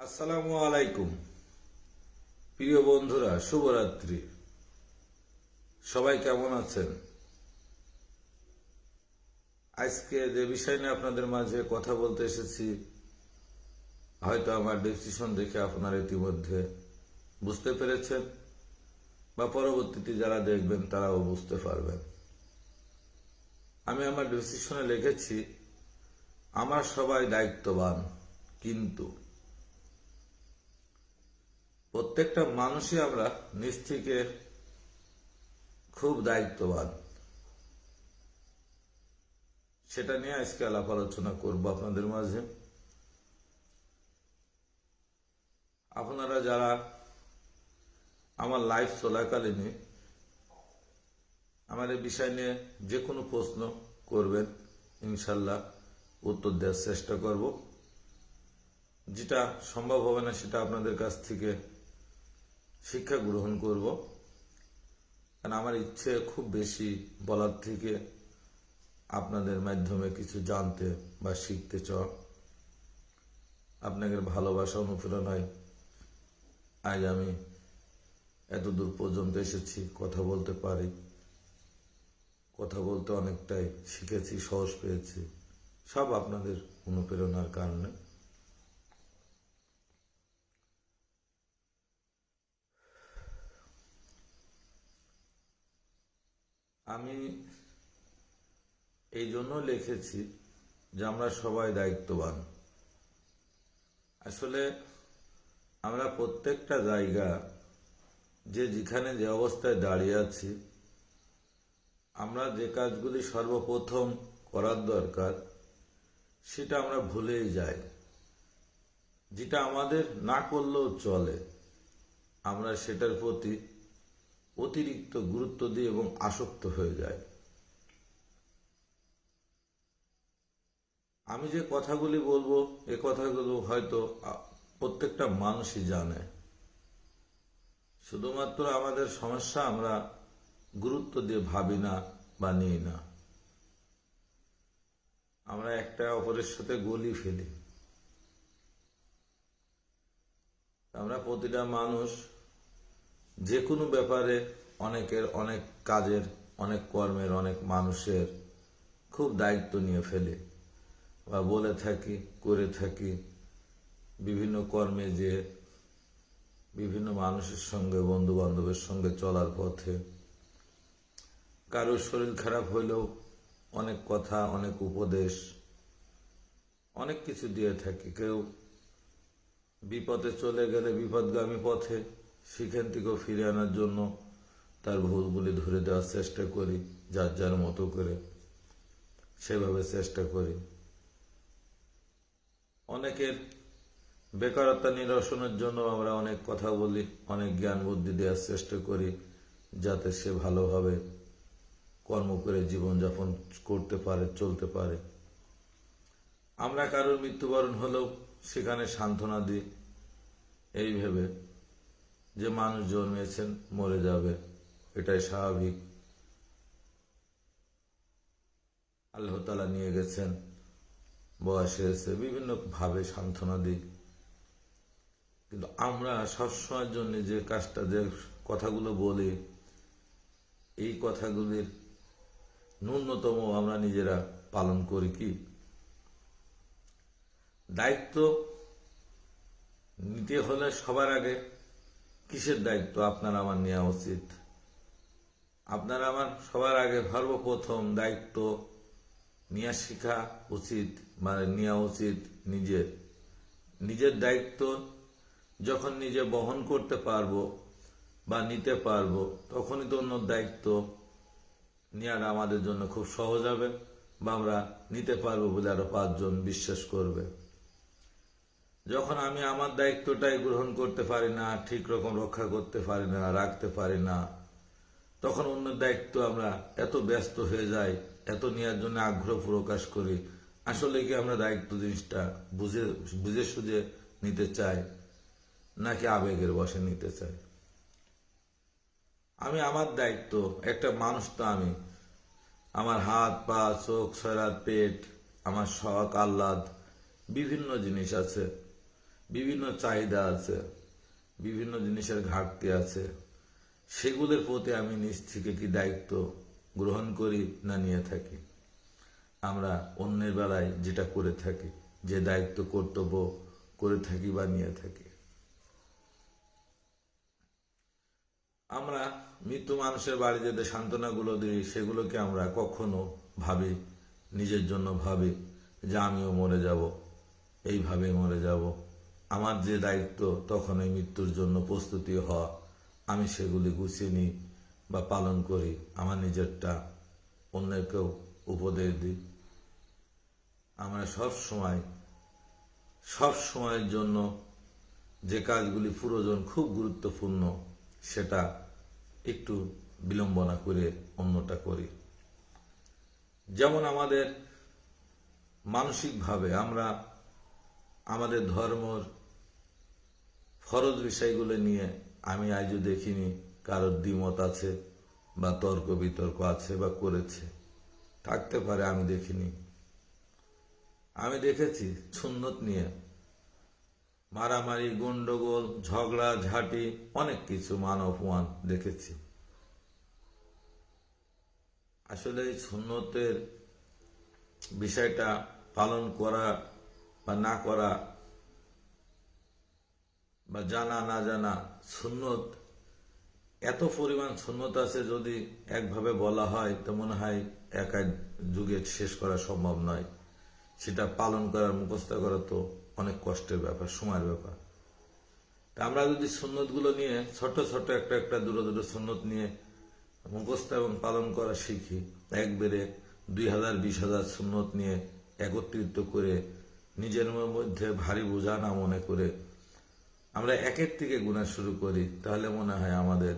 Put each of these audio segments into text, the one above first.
আসসালামু আলাইকুম। প্রিয় বন্ধুরা, শুভরাত্রি। সবাই কেমন আছেন? আজকে যে বিষয় নিয়ে আপনাদের মাঝে কথা বলতে এসেছি, হয়তো আমার ডিসিশন দেখে আপনারা ইতিমধ্যে বুঝতে পেরেছেন, বা পরবর্তীতে যারা দেখবেন তারাও বুঝতে পারবেন। আমি আমার ডিসিশনে লিখেছি, আমার সবাই দায়িত্ববান, কিন্তু প্রত্যেকটা মানুষই আমরা নিজ থেকে খুব দায়িত্ববান। সেটা নিয়ে আজকে আলাপ আলোচনা করব আপনাদের মাঝে। আপনারা যারা আমার লাইফ চলাকালীন আমার এই বিষয় নিয়ে যে কোনো প্রশ্ন করবেন, ইনশাল্লাহ উত্তর দেওয়ার চেষ্টা করব। যেটা সম্ভব হবে না সেটা আপনাদের কাছ থেকে শিক্ষা গ্রহণ করব। কারণ আমার ইচ্ছে খুব বেশি বলার থেকে আপনাদের মাধ্যমে কিছু জানতে বা শিখতে চাওয়া। আপনাদের ভালোবাসা অনুপ্রেরণায় আজ আমি এত দূর পর্যন্ত এসেছি, কথা বলতে পারি। কথা বলতে অনেকটাই শিখেছি সহজ পেয়েছি। সব আপনাদের অনুপ্রেরণার কারণে। আমি এই জন্য লিখেছি যে আমরা সবাই দায়িত্ববান। আসলে আমরা প্রত্যেকটা জায়গা, যে যেখানে যে অবস্থায় দাঁড়িয়ে আছি, আমরা যে কাজগুলি সর্বপ্রথম করার দরকার, সেটা আমরা ভুলেই যাই। যেটা আমাদের না করলেও চলে, আমরা সেটার প্রতি অতিরিক্ত গুরুত্ব দিয়ে এবং আসক্ত হয়ে যায়। আমি যে কথাগুলি বলব, এ কথাগুলো হয়তো প্রত্যেকটা মানুষই জানে। শুধুমাত্র আমাদের সমস্যা আমরা গুরুত্ব দিয়ে ভাবি না বা নিই না। আমরা একটা অপরের সাথে গলি ফেলি। আমরা প্রতিটা মানুষ যে কোনো ব্যাপারে অনেকের অনেক কাজের, অনেক কর্মের, অনেক মানুষের খুব দায়িত্ব নিয়ে ফেলে বা বলে থাকি, করে থাকি। বিভিন্ন কর্মে যে বিভিন্ন মানুষের সঙ্গে বন্ধু বান্ধবের সঙ্গে চলার পথে। কারোর শরীর খারাপ হইলেও অনেক কথা, অনেক উপদেশ, অনেক কিছু দিয়ে থাকি। কেউ বিপদে চলে গেলে বিপদগামী পথে সেখান থেকেও ফিরে আনার জন্য তার ভুলগুলি ধরে দেওয়ার চেষ্টা করি, যার যার মতো করে সেভাবে চেষ্টা করি। অনেকের বেকারত্ব নিরসনের জন্য আমরা অনেক কথা বলি, অনেক জ্ঞান বুদ্ধি দেওয়ার চেষ্টা করি, যাতে সে ভালোভাবে কর্ম করে জীবনযাপন করতে পারে, চলতে পারে। আমরা কারোর মৃত্যুবরণ হলেও সেখানে সান্ত্বনা দিই, এই ভেবে যে মানুষ জন্মেছেন, মরে যাবে। এটাই স্বাভাবিক। আল্লাহ তালা নিয়ে গেছেন, বয়স হয়েছে, বিভিন্ন ভাবে সান্ত্বনা দিই। কিন্তু আমরা সবসময়ের জন্য যে কাজটা, যে কথাগুলো বলি, এই কথাগুলির ন্যূনতম আমরা নিজেরা পালন করি কি? দায়িত্ব নিতে হলে সবার আগে কিসের দায়িত্ব? আপনার আমার নেওয়া উচিত। আপনার আমার সবার আগে সর্বপ্রথম দায়িত্ব নেওয়া শেখা উচিত মানে নেওয়া উচিত নিজের। নিজের দায়িত্ব যখন নিজে বহন করতে পারব বা নিতে পারব, তখনই তো অন্য দায়িত্ব নেওয়াটা আমাদের জন্য খুব সহজ হবে বা আমরা নিতে পারব বলে আরও পাঁচজন বিশ্বাস করবে। যখন আমি আমার দায়িত্বটাই গ্রহণ করতে পারি না, ঠিক রকম রক্ষা করতে পারি না, রাখতে পারি না, তখন অন্য দায়িত্ব আমরা এত ব্যস্ত হয়ে যাই, এত নেওয়ার জন্য আগ্রহ প্রকাশ করি। আসলে কি আমরা দায়িত্ব জিনিসটা বুঝে বুঝে সুঝে নিতে চাই, নাকি আবেগের বসে নিতে চাই? আমি আমার দায়িত্ব, একটা মানুষ তো আমি। আমার হাত, পা, চোখ সরাত পেট, আমার শখ, আহ্লাদ, বিভিন্ন জিনিস আছে। বিভিন্ন চাহিদা আছে, বিভিন্ন জিনিসের ঘাটতি আছে, সেগুলোর প্রতি আমি নিজ থেকে কি দায়িত্ব গ্রহণ করি না নিয়ে থাকি। আমরা অন্যের বেলায় যেটা করে থাকি, যে দায়িত্ব, কর্তব্য করে থাকি বা নিয়ে থাকি। আমরা মৃত্যু মানুষের বাড়ি যেতে সান্ত্বনাগুলো দিই, সেগুলোকে আমরা কখনো ভাবি, নিজের জন্য ভাবি যে আমিও মরে যাব এইভাবে মরে যাব। আমার যে দায়িত্ব তখন এই মৃত্যুর জন্য প্রস্তুতি হওয়া। আমি সেগুলি গুছিয়ে নিই বা পালন করি। আমার নিজেরটা অন্যকেও উপদেশ দিই। আমরা সব সময়, সব সময়ের জন্য যে কাজগুলি প্রয়োজন খুব গুরুত্বপূর্ণ, সেটা একটু বিলম্বনা করে অন্যটা করি। যেমন আমাদের মানসিকভাবে আমরা আমাদের ধর্মর ফরজ বিষয়গুলো নিয়ে আমি আজও দেখিনি কারোর দ্বিমত আছে বা তর্ক বিতর্ক আছে বা করেছে। থাকতে পারে, আমি দেখিনি। আমি দেখেছি সুন্নত নিয়ে মারামারি, গন্ডগোল, ঝগড়া, ঝাঁটি, অনেক কিছু মান অপমান দেখেছি। আসলে এই সুন্নতের বিষয়টা পালন করা বা না করা বা জানা, না জানা, সুন্নত, এত পরিমাণ সুন্নত আছে যদি একভাবে বলা হয়, তো মনে হয় একা যুগে শেষ করা সম্ভব নয়। সেটা পালন করার, মুখস্থ করা তো অনেক কষ্টের ব্যাপার, সময়ের ব্যাপার। তা আমরা যদি সুন্নতগুলো নিয়ে ছোট ছোট একটা একটা দূরে দূরে সুন্নত নিয়ে মুখস্থ এবং পালন করা শিখি একবারে দুই হাজার, বিশ হাজার সুন্নত নিয়ে একত্রিত করে নিজের মধ্যে ভারী বোঝা না মনে করে আমরা একের থেকে গুণা শুরু করি, তাহলে মনে হয় আমাদের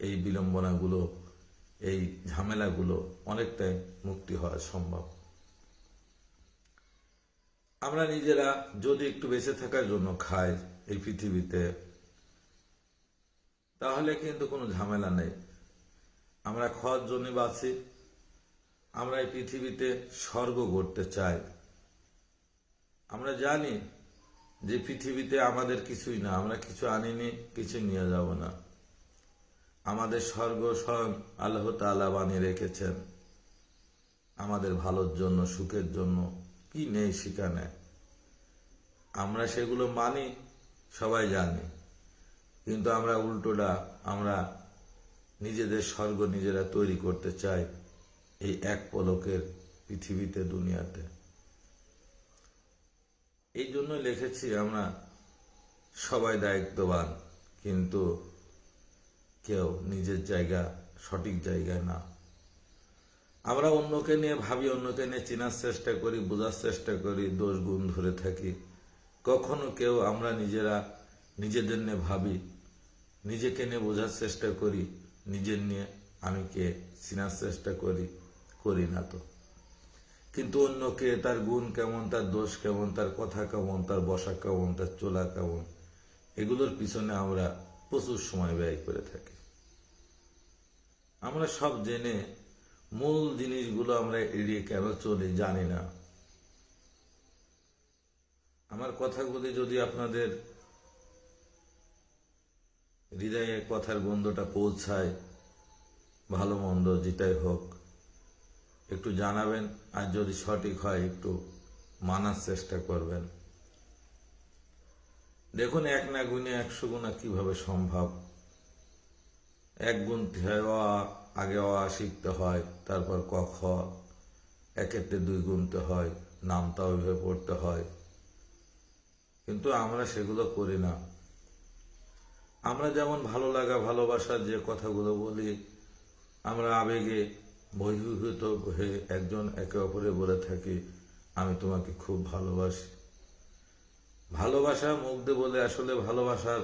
এই বিলম্বনাগুলো এই ঝামেলাগুলো অনেকটাই মুক্তি হওয়া সম্ভব। আমরা নিজেরা যদি একটু বেঁচে থাকার জন্য খাই এই পৃথিবীতে, তাহলে কিন্তু কোনো ঝামেলা নেই। আমরা খাওয়ার জন্য বাঁচি, আমরা এই পৃথিবীতে স্বর্গ গড়তে চাই। আমরা জানি যে পৃথিবীতে আমাদের কিছুই না, আমরা কিছু আনিনি, কিছু নিয়ে যাব না। আমাদের স্বর্গ স্বয়ং আল্লাহ তাআলা বানিয়ে রেখেছেন। আমাদের ভালোর জন্য, সুখের জন্য কি নেই সেখানে? আমরা সেগুলো মানি, সবাই জানি। কিন্তু আমরা উল্টোটা, আমরা নিজেদের স্বর্গ নিজেরা তৈরি করতে চাই এই এক পলকের পৃথিবীতে, দুনিয়াতে। এই জন্য লিখেছি আমরা সবাই দায়িত্ববান, কিন্তু কেউ নিজের জায়গা, সঠিক জায়গায় না। আমরা অন্যকে নিয়ে ভাবি, অন্যকে নিয়ে চেনার চেষ্টা করি, বোঝার চেষ্টা করি দোষ গুণ ধরে থাকি। কখনো কেউ আমরা নিজেরা, নিজেদের নিয়ে ভাবি, নিজেকে নিয়ে বোঝার চেষ্টা করি, নিজের নিয়ে আমি কে, চেনার চেষ্টা করি করি না তো। কিন্তু অন্যকে তার গুণ কেমন, তার দোষ কেমন, তার কথা কেমন, তার বসা কেমন, তার চলা কেমন, এগুলোর পিছনে আমরা প্রচুর সময় ব্যয় করে থাকি। আমরা সব জেনে মূল জিনিসগুলো আমরা এড়িয়ে কেন চলি জানি না। আমার কথাগুলি যদি আপনাদের হৃদয়ে কথার গন্ধটা পৌঁছায়, ভালো মন্দ যেটাই হোক একটু জানাবেন, আর যদি সঠিক হয়, একটু মানার চেষ্টা করবেন। দেখুন, এক না গুণে একশো গুণা কীভাবে সম্ভব? এক গুণতে অ আগে অ শিখতে হয়, তারপর ক খ একেতে দুই গুনতে হয় নামটা ওইভাবে পড়তে হয়। কিন্তু আমরা সেগুলো করি না। আমরা যেমন ভালো লাগা, ভালোবাসার যে কথাগুলো বলি, আমরা আবেগে বহির্ভূত হয়ে একজন একে অপরে বলে থাকি, আমি তোমাকে খুব ভালোবাসি। ভালোবাসা মুখ দিয়ে বলে আসলে ভালোবাসার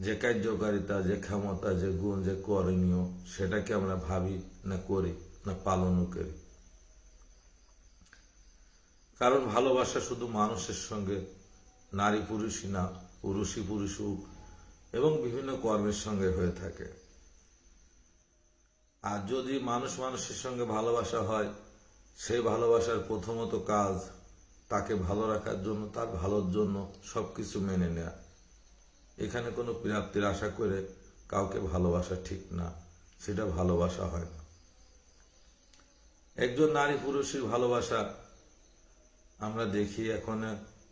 যে কার্যকারিতা, যে ক্ষমতা, যে গুণ, যে করণীয়, সেটাকে আমরা ভাবি না করি, না পালনও করি। কারণ ভালোবাসা শুধু মানুষের সঙ্গে, নারী পুরুষই না, পুরুষই পুরুষ এবং বিভিন্ন কর্মের সঙ্গে হয়ে থাকে। আর যদি মানুষ মানুষের সঙ্গে ভালোবাসা হয়, সেই ভালোবাসার প্রথমত কাজ তাকে ভালো রাখার জন্য, তার ভালোর জন্য সবকিছু মেনে নেয়া। এখানে কোনো প্রাপ্তির আশা করে কাউকে ভালোবাসা ঠিক না, সেটা ভালোবাসা হয় না। একজন নারী পুরুষের ভালোবাসা আমরা দেখি এখন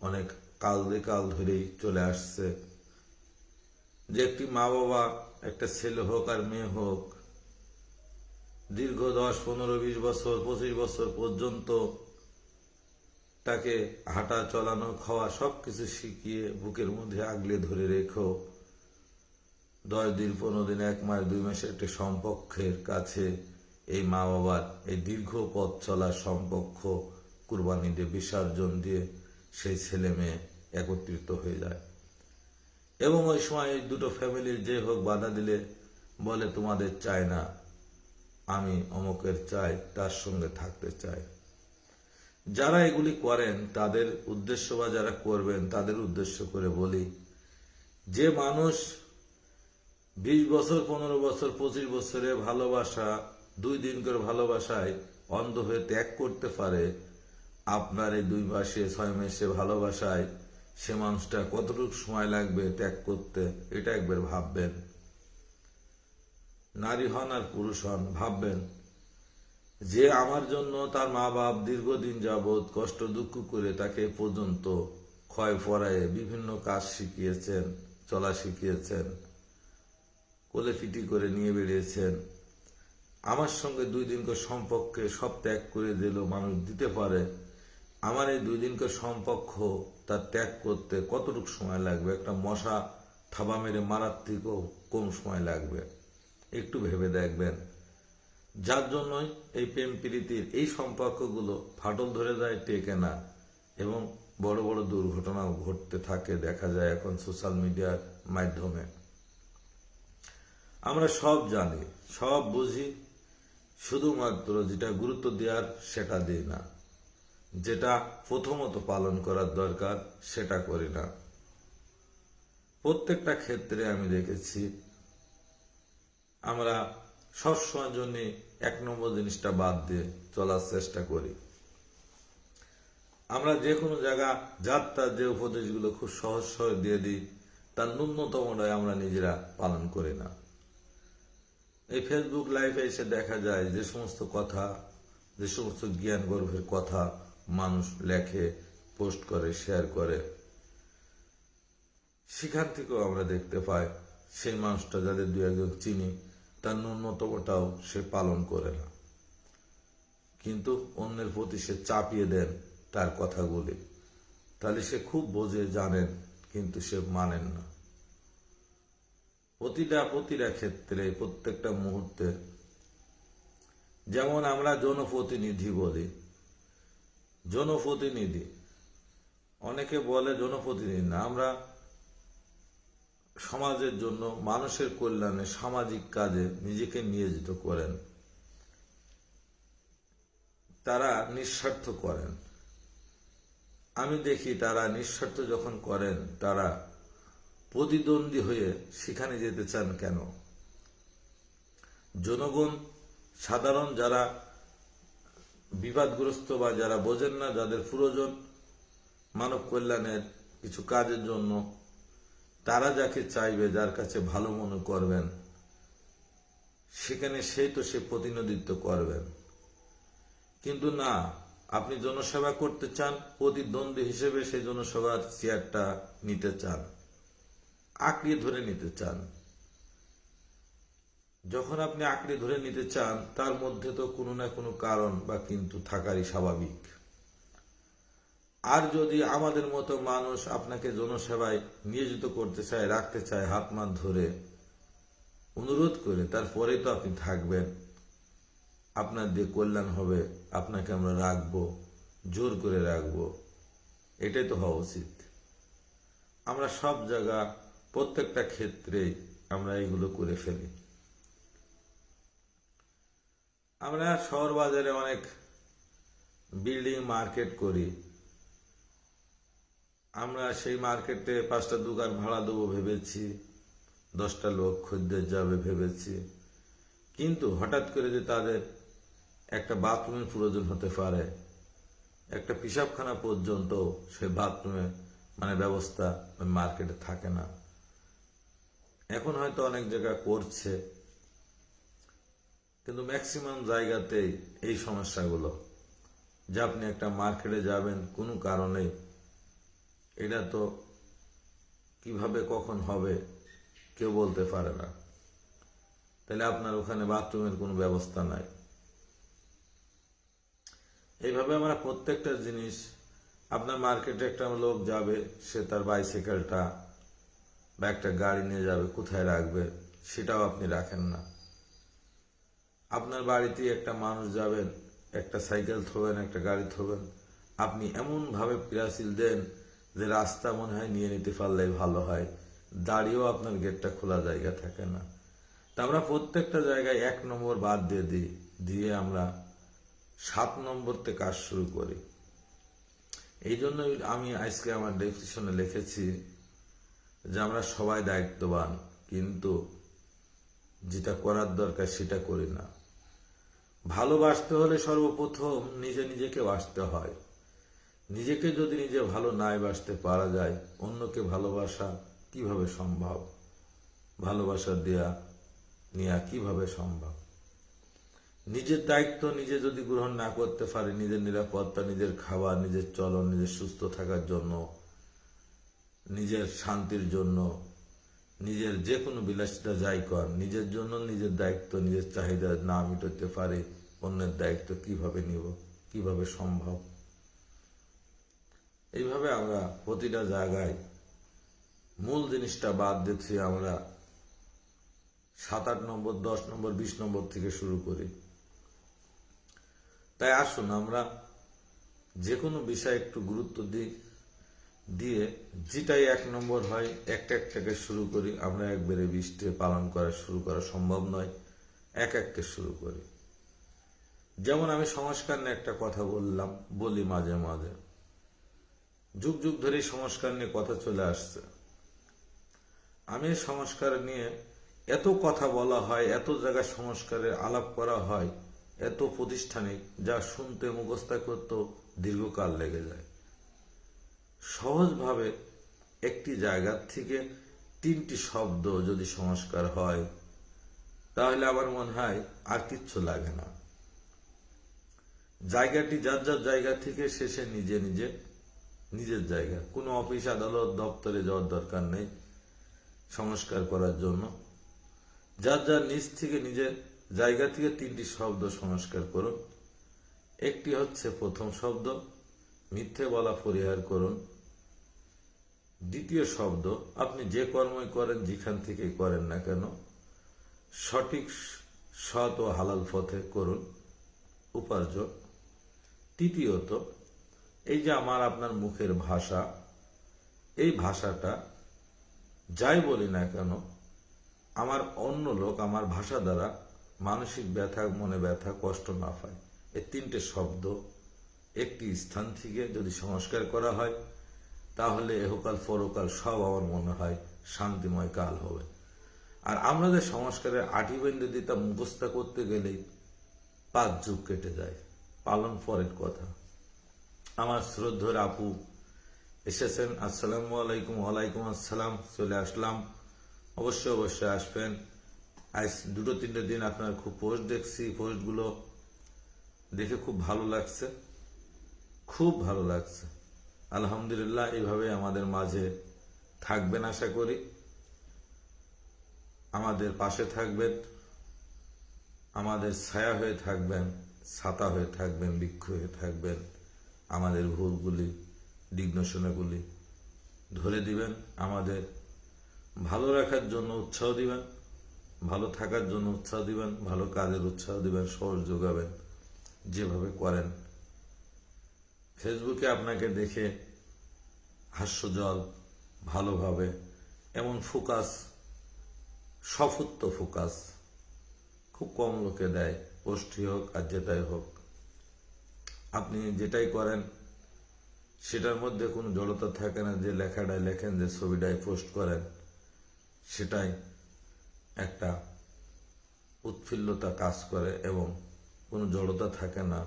অনেক কাল দিয়ে কাল ধরেই চলে আসছে। যে একটি মা বাবা একটা ছেলে হোক আর মেয়ে হোক দীর্ঘ দশ, পনেরো, বিশ বছর, পঁচিশ বছর পর্যন্ত তাকে হাঁটা, চলানো, খাওয়া সব কিছু শিখিয়ে বুকের মধ্যে আগলে ধরে রেখো। দশ দিন, পনেরো দিন, এক মাস, দুই মাসের একটি সম্পর্কের কাছে এই মা বাবার এই দীর্ঘ পথ চলার সম্পর্ক কুরবানি দিয়ে, বিসর্জন দিয়ে সেই ছেলে মেয়ে একত্রিত হয়ে যায়। এবং ওই সময় দুটো ফ্যামিলির যে হোক বাধা দিলে বলে, তোমাদের চায় না। আমি অমুকের চাই, তার সঙ্গে থাকতে চাই। যারা এগুলি করেন, তাদের উদ্দেশ্য বা যারা করবেন, তাদের উদ্দেশ্য করে বলি, যে মানুষ বিশ বছর, পনেরো বছর, পঁচিশ বছরে ভালোবাসা, দুই দিন করে ভালোবাসায় অন্ধ হয়ে ত্যাগ করতে পারে, আপনার এই দুই মাসে, ছয় মাসে ভালোবাসায় সে মানুষটা কতটুকু সময় লাগবে ত্যাগ করতে, এটা একবার ভাববেন। নারী হন আর পুরুষ হন, ভাববেন, যে আমার জন্য তার মা বাপ দীর্ঘদিন যাবৎ কষ্ট দুঃখ করে তাকে পর্যন্ত ক্ষয় পড়ায় বিভিন্ন কাজ শিখিয়েছেন, চলা শিখিয়েছেন, কোলে ফিটি করে নিয়ে বেরিয়েছেন আমার সঙ্গে দুই দিনকার সম্পর্কে সব ত্যাগ করে দিল মানুষ, দিতে পারে। আমার এই দুই দিনকার সম্পর্ক তার ত্যাগ করতে কতটুকু সময় লাগবে? একটা মশা থাবা মেরে মারার থেকেও কম সময় লাগবে? একটু ভেবে দেখবেন। যার জন্যই এই প্রেম প্রীতির এই সম্পর্কগুলো ফাটল ধরে যায়, টেকে না। এবং বড় বড় দুর্ঘটনাও ঘটতে থাকে, দেখা যায় এখন সোশ্যাল মিডিয়ার মাধ্যমে। আমরা সব জানি, সব বুঝি, শুধুমাত্র যেটা গুরুত্ব দেওয়ার সেটা দিই না। যেটা প্রথমত পালন করার দরকার, সেটা করি না। প্রত্যেকটা ক্ষেত্রে আমি দেখেছি আমরা সবসময়ের জন্য এক নম্বর জিনিসটা বাদ দিয়ে চলার চেষ্টা করি। আমরা যে কোনো জায়গা যাত্রার যে উপদেশগুলো খুব সহজ সহজ দিয়ে দিই, তার ন্যূনতমটাই আমরা নিজেরা পালন করি না। এই ফেসবুক লাইভে এসে দেখা যায় যে সমস্ত কথা, যে সমস্ত জ্ঞান গর্ভের কথা মানুষ লেখে, পোস্ট করে, শেয়ার করে। সেখান থেকেও আমরা দেখতে পাই সেই মানুষটা যাদের দু একজন চিনি, তার ন্যূনতমটাও সে পালন করে না। কিন্তু অন্যের প্রতি সে চাপিয়ে দেন তার কথাগুলি। তাহলে সে খুব বোঝে, জানেন, কিন্তু সে মানেন না। প্রতিটা প্রতিটা ক্ষেত্রে, প্রত্যেকটা মুহূর্তে, যেমন আমরা জনপ্রতিনিধি বলি, জনপ্রতিনিধি, অনেকে বলে জনপ্রতিনিধি না, আমরা সমাজের জন্য মানুষের কল্যাণে সামাজিক কাজে নিজেকে নিয়োজিত করেন। তারা নিঃস্বার্থ করেন। আমি দেখি তারা নিঃস্বার্থ যখন করেন, তারা প্রতিদ্বন্দ্বী হয়ে সেখানে যেতে চান কেন? জনগণ সাধারণ যারা বিবাদগ্রস্ত বা যারা বোঝেন না যাদের প্রয়োজন, মানব কল্যাণের কিছু কাজের জন্য তারা যাকে চাইবে, যার কাছে ভালো মনে করবেন, সেখানে সেই তো সে প্রতিনিধিত্ব করবেন। কিন্তু না, আপনি জনসেবা করতে চান, প্রতিদ্বন্দ্বী হিসেবে সেই জনসভার চেয়ারটা নিতে চান আঁকড়িয়ে ধরে নিতে চান। যখন আপনি আঁকড়ে ধরে নিতে চান, তার মধ্যে তো কোনো না কোনো কারণ বা কিন্তু থাকারই স্বাভাবিক। আর যদি আমাদের মতো মানুষ আপনাকে জনসেবায় নিয়োজিত করতে চায়, রাখতে চায়, হাত মাত ধরে অনুরোধ করে, তারপরে তো আপনি থাকবেন। আপনার দিয়ে কল্যাণ হবে, আপনাকে আমরা রাখব, জোর করে রাখব। এটাই তো হওয়া উচিত। আমরা সব জায়গা, প্রত্যেকটা ক্ষেত্রে আমরা এগুলো করে ফেলি। আমরা শহর বাজারে অনেক বিল্ডিং মার্কেট করি। আমরা সেই মার্কেটে পাঁচটা দোকান ভাড়া দেবো ভেবেছি, দশটা লোক খদ্দের যাবে ভেবেছি। কিন্তু হঠাৎ করে যে তাদের একটা বাথরুমের প্রয়োজন হতে পারে, একটা পিসাবখানা পর্যন্ত সে বাথরুমে মানে ব্যবস্থা ওই মার্কেটে থাকে না। এখন হয়তো অনেক জায়গা করছে, কিন্তু ম্যাক্সিমাম জায়গাতেই এই সমস্যাগুলো। যে আপনি একটা মার্কেটে যাবেন কোনো কারণে এটা তো কীভাবে, কখন হবে, কেউ বলতে পারে না। তাহলে আপনার ওখানে বাথরুমের কোনো ব্যবস্থা নাই। এইভাবে আমরা প্রত্যেকটা জিনিস, আপনার মার্কেটে একটা লোক যাবে, সে তার বাইসাইকেলটা বা একটা গাড়ি নিয়ে যাবে, কোথায় রাখবে, সেটাও আপনি রাখেন না। আপনার বাড়িতে একটা মানুষ যাবেন, একটা সাইকেল থবেন, একটা গাড়ি থবেন, আপনি এমনভাবে পিরাসিল দেন যে রাস্তা মনে হয় নিয়ে নিতে পারলে ভালো হয়। দাঁড়িয়েও আপনার গেটটা খোলা জায়গা থাকে না। তা আমরা প্রত্যেকটা জায়গায় এক নম্বর বাদ দিয়ে দিই, দিয়ে আমরা সাত নম্বরতে কাজ শুরু করি। এই জন্যই আমি আজকে আমার ডেসক্রিপশনে লিখেছি যে আমরা সবাই দায়িত্ববান, কিন্তু যেটা করার দরকার সেটা করি না। ভালোবাসতে হলে সর্বপ্রথম নিজে নিজেকে বাসতে হয়। নিজেকে যদি নিজে ভালো নাই বাসতে পারা যায়, অন্যকে ভালোবাসা কীভাবে সম্ভব? ভালোবাসা দেয়া নেওয়া কীভাবে সম্ভব? নিজের দায়িত্ব নিজে যদি গ্রহণ না করতে পারে, নিজের নিরাপত্তা, নিজের খাবার, নিজের চলন, নিজের সুস্থ থাকার জন্য, নিজের শান্তির জন্য, নিজের যে কোনো বিলাসিতা যাই কর, নিজের জন্য নিজের দায়িত্ব, নিজের চাহিদা না মিটাতে পারে, অন্যের দায়িত্ব কীভাবে নিব, কীভাবে সম্ভব? এইভাবে আমরা প্রতিটা জায়গায় মূল জিনিসটা বাদ দিচ্ছি, আমরা সাত, আট নম্বর, দশ নম্বর, বিশ নম্বর থেকে শুরু করি। তাই আসুন আমরা যে কোনো বিষয়ে একটু গুরুত্ব দিই দিয়ে যেটাই এক নম্বর হয়, একটা একটাকে শুরু করি। আমরা একবারে বৃষ্টি পালন করা শুরু করা সম্ভব নয়, এক এককে শুরু করি। যেমন আমি সংস্কার নিয়ে একটা কথা বললাম, বলি মাঝে মাঝে। যুগ যুগ ধরে সংস্কার নিয়ে কথা চলে আসছে। আমি সংস্কার নিয়ে এত কথা বলা হয়, এত জায়গায় সংস্কারের আলাপ করা হয়, এত প্রতিষ্ঠানে যা শুনতে, মুখস্থ করতেও দীর্ঘকাল লেগে যায়। সহজভাবে একটি জায়গা থেকে তিনটি শব্দ যদি সংস্কার হয়, তাহলে আমার মনে হয় আর কিচ্ছু লাগে না। জায়গাটি যার যার জায়গা থেকে শেষে নিজে নিজে নিজের জায়গা। কোনো অফিস, আদালত, দপ্তরে যাওয়ার দরকার নেই সংস্কার করার জন্য। যার যার নিজ থেকে নিজের জায়গা থেকে তিনটি শব্দ সংস্কার করুন। একটি হচ্ছে প্রথম শব্দ, মিথ্যে বলা পরিহার করুন। দ্বিতীয় শব্দ, আপনি যে কর্মই করেন, যেখান থেকে করেন না কেন, সঠিক সৎ ও হালাল পথে করুন। উপার্জন। তৃতীয়ত এই যে আমার আপনার মুখের ভাষা, এই ভাষাটা যাই বলি না কেন, আমার অন্য লোক আমার ভাষা দ্বারা মানসিক ব্যথা, মনে ব্যথা, কষ্ট না পায়। এই তিনটে শব্দ একটি স্থান থেকে যদি সংস্কার করা হয়, তাহলে এহকাল পরকাল সব আমার মনে হয় শান্তিময় কাল হবে। আর আমরা যে সংস্কারের আটি বেঁধে দিতাম, মুখস্থ করতে গেলেই পাঁচ যুগ কেটে যায়। পালন পরের কথা। আমার শ্রদ্ধর আপু এসেছেন, আসসালামু আলাইকুম, ওয়ালাইকুম আসসালাম, চলে আসলাম। অবশ্যই অবশ্যই আসবেন। আজ দুটো তিনটে দিন আপনার খুব পোস্ট দেখছি পোস্টগুলো দেখে খুব ভালো লাগছে। খুব ভালো লাগছে। আলহামদুলিল্লাহ, এইভাবে আমাদের মাঝে থাকবেন আশা করি। আমাদের পাশে থাকবেন, আমাদের ছায়া হয়ে থাকবেন, ছাতা হয়ে থাকবেন, বৃক্ষ হয়ে থাকবেন। আমাদের ভুলগুলি দিগ্নসনাগুলি ধরে দিবেন, আমাদের ভালো রাখার জন্য উৎসাহ দিবেন, ভালো থাকার জন্য উৎসাহ দিবেন, ভালো কাজের উৎসাহ দিবেন, সহজ যোগাবেন, যেভাবে করেন। ফেসবুকে আপনাকে দেখে হাস্যজল, ভালোভাবে, এমন ফোকাস সফুত্ব ফোকাস খুব কম লোকে দেয় পোস্টই হোক আর যেটাই হোক। আপনি যেটাই করেন, সেটার মধ্যে কোনো জড়তা থাকে না যে লেখাটায় লেখেন, যে ছবিটাই পোস্ট করেন। সেটাই একটা উৎফুল্লতা কাজ করে এবং কোনো জড়তা থাকে না,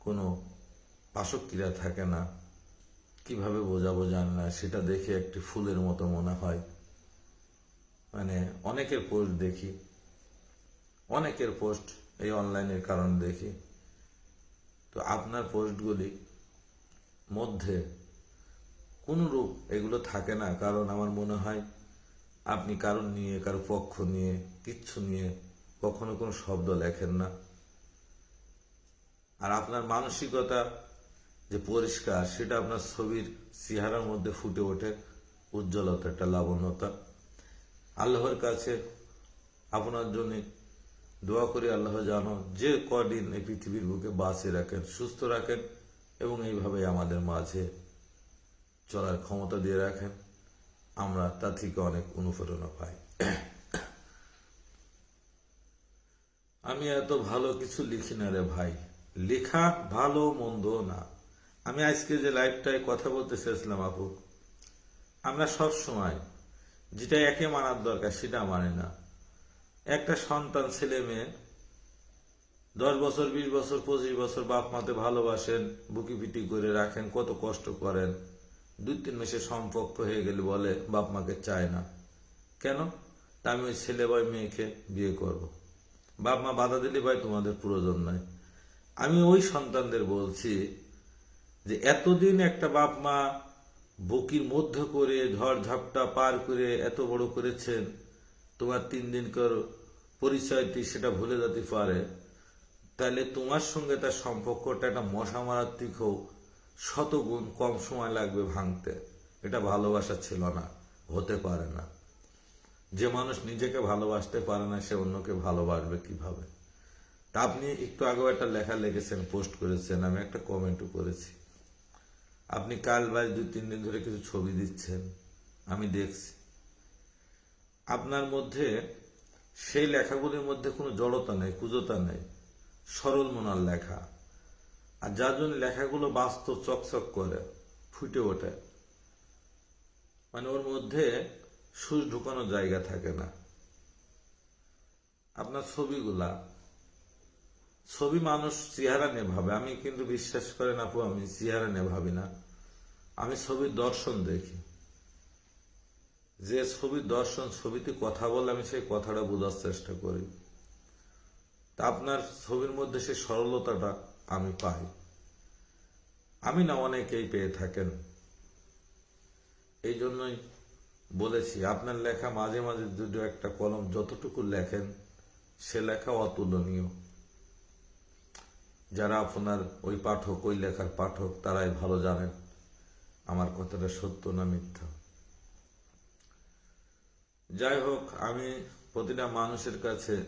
কোনো পাশক্রিয়া থাকে না। কীভাবে বোঝাবো জানি না, সেটা দেখে একটি ফুলের মতো মনে হয়। মানে অনেকের পোস্ট দেখি, অনেকের পোস্ট এই অনলাইনের কারণে দেখি। তো আপনার পোস্টগুলি মধ্যে কোন রূপ এগুলো থাকে না, কারণ আমার মনে হয় আপনি কারণ নিয়ে, কারও পক্ষ নিয়ে, কিচ্ছু নিয়ে কখনো কোনো শব্দ লেখেন না। আর আপনার মানসিকতা যে পরিষ্কার, সেটা আপনার ছবির চেহারার মধ্যে ফুটে ওঠে, উজ্জ্বলতা, একটা লাবণ্যতা আল্লাহর কাছে আপনার জন্য দোয়া করি আল্লাহ জানো যে কদিন এই পৃথিবীর বুকে বাঁচিয়ে রাখেন, সুস্থ রাখেন এবং এইভাবে আমাদের মাঝে চলার ক্ষমতা দিয়ে রাখেন। আমরা তা থেকে অনেক অনুপ্রেরণা পাই। আমি এত ভালো কিছু লিখি না রে ভাই। লেখা ভালো মন্দ না। আমি আজকে যে লাইভটায় কথা বলতে চেয়েছিলাম আপু, আমরা সব সময় যেটা একে মানার দরকার সেটা মানে না। একটা সন্তান, ছেলে, মেয়ে, দশ বছর, বিশ বছর, পঁচিশ বছর বাপ মাতে ভালোবাসেন, বুকি পিটি করে রাখেন, কত কষ্ট করেন, দুই তিন মাসে সম্পর্ক হয়ে গেলে বলে, বাপ মাকে চায় না। কেন? তা আমি ওই ছেলে বা মেয়েকে বিয়ে করব। বাপ মা বাধা দিলে ভাই তোমাদের প্রয়োজন নাই। আমি ওই সন্তানদের বলছি যে, এতদিন একটা বাপ মা বকির মধ্যে করে ঝড় ঝাপটা পার করে এত বড় করেছেন, তোমার তিন দিন কর পরিচয়টি সেটা ভুলে যেতে পারে। তাহলে তোমার সঙ্গে তার সম্পর্কটা একটা মশা মারার থেকেও শতগুণ কম সময় লাগবে ভাঙতে। এটা ভালোবাসা ছিল না, হতে পারে না। যে মানুষ নিজেকে ভালোবাসতে পারে না, সে অন্যকে ভালোবাসবে কীভাবে? তা আপনি একটু আগেও একটা লেখা লিখেছেন, পোস্ট করেছেন, আমি একটা কমেন্টও করেছি। আপনি কাল বাই দুই তিন দিন ধরে কিছু ছবি দিচ্ছেন, আমি দেখছি। আপনার মধ্যে সেই লেখাগুলির মধ্যে কোনো জড়তা নেই, কুজতা নেই, সরল মনার লেখা। আর যার জন্য লেখাগুলো বাস্তব চকচক করে, ফুটে ওঠে। মানে ওর মধ্যে সুচ ঢুকানোর জায়গা থাকে না। আপনার ছবিগুলা, ছবি মানুষ চেহারা নিয়ে ভাবে। আমি কিন্তু বিশ্বাস করেন আপু, আমি চেহারা নিয়ে ভাবি না। আমি ছবির দর্শন দেখি। যে ছবির দর্শন ছবিতে কথা বলে আমি সেই কথাটা বোঝার চেষ্টা করি। তা আপনার ছবির মধ্যে সেই সরলতাটা আমি পাই। আমি না অনেকেই পেয়ে থাকেন। এই জন্যই বলেছি, আপনার লেখা মাঝে মাঝে দুটো একটা কলম যতটুকু লেখেন, সে লেখা অতুলনীয়। যারা আপনার ওই পাঠক, ওই লেখার পাঠক, তারাই ভালো জানেন। আমার কথাটা সত্য না মিথ্যা? যাই হোক, আমি প্রতিটা মানুষের কাছে,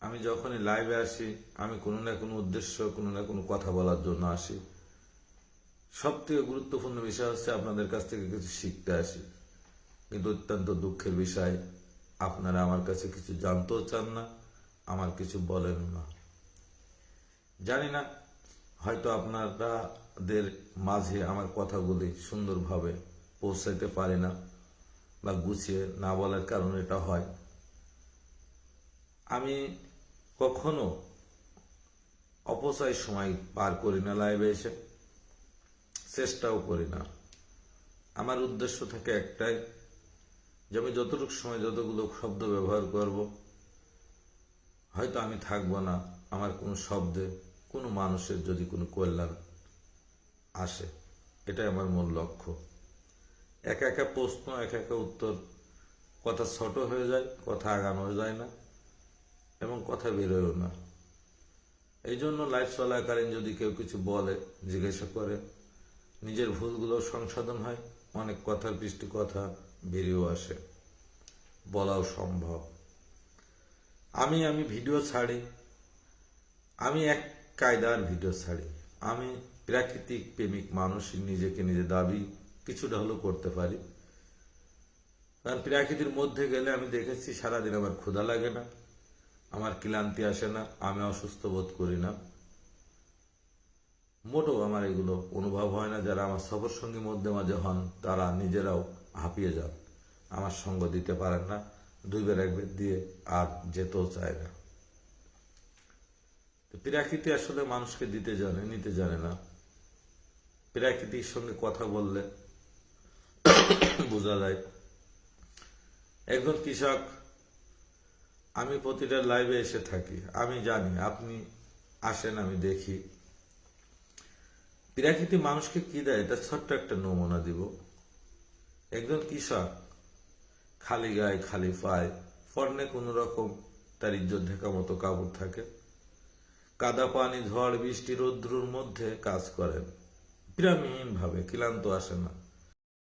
আমি যখনই লাইভে আসি, আমি কোনো না কোনো উদ্দেশ্য, কোনো না কোনো কথা বলার জন্য আসি। সব থেকে গুরুত্বপূর্ণ বিষয় হচ্ছে আপনাদের কাছ থেকে কিছু শিখতে আসি। কিন্তু অত্যন্ত দুঃখের বিষয়, আপনারা আমার কাছে কিছু জানতেও চান না, আমার কিছু বলেন না। জানি না, হয়তো আপনারাদের মাঝে আমার কথাগুলি সুন্দরভাবে পৌঁছাইতে পারি না। বা গুছিয়ে না বলার কারণে এটা হয়। আমি কখনো অপচয় সময় পার করি না লাইভে এসে, চেষ্টাও করি না। আমার উদ্দেশ্য থাকে একটাই যে আমি যতটুকু সময়, যতগুলো শব্দ ব্যবহার করব, হয়তো আমি থাকব না, আমার কোনো শব্দে, কোনো মানুষের যদি কোনো কল্যাণ আসে, এটাই আমার মূল লক্ষ্য। একা একা প্রশ্ন, একা একা উত্তর। কথা ছোট হয়ে যায়, কথা আগানো যায় না, এবং কথা বেরোয়ও না। এই জন্য লাইফ চলাকালীন যদি কেউ কিছু বলে, জিজ্ঞাসা করে, নিজের ভুলগুলো সংশোধন হয়, অনেক কথার পৃষ্টি কথা বেরিয়েও আসে। বলাও সম্ভব। আমি আমি ভিডিও ছাড়ি। আমি এক কায়দার ভিডিও ছাড়ি। আমি প্রাকৃতিক প্রেমিক মানুষ নিজেকে নিজে দাবি কিছুটা হলেও করতে পারি। কারণ প্রাকৃতির মধ্যে গেলে আমি দেখেছি সারাদিন আমার ক্ষুধা লাগে না, আমার ক্লান্তি আসে না, আমি অসুস্থ বোধ করি না। মোটেও আমার এগুলো অনুভব হয় না, যারা আমার সফর সঙ্গী মধ্যে মাঝে হন, তারা নিজেরাও হাঁপিয়ে যান। আমার সঙ্গ দিতে পারেন না দুই বের এক বের দিয়ে আর যেতেও চায় না। প্রাকৃতি আসলে মানুষকে দিতে জানে, নিতে জানে না। প্রাকৃতির সঙ্গে কথা বললে বোঝা যায়। একজন কৃষক, আমি প্রতিটা লাইভে এসে থাকি, আমি জানি, আপনি আসেন, আমি দেখি। প্রাকৃতি মানুষকে কি দেয়? এটা ছোট্ট একটা নমুনা দিব। একজন কৃষক খালি গায়ে খালি পায়, ফর্নে কোনো রকম তার ইজ্জত ঢাকা মতো কাপড় থাকে, কাদা পানি, ঝড়, বৃষ্টি, রৌদ্রুর মধ্যে কাজ করেন। বিরামহীন ভাবে ক্লান্ত আসে না।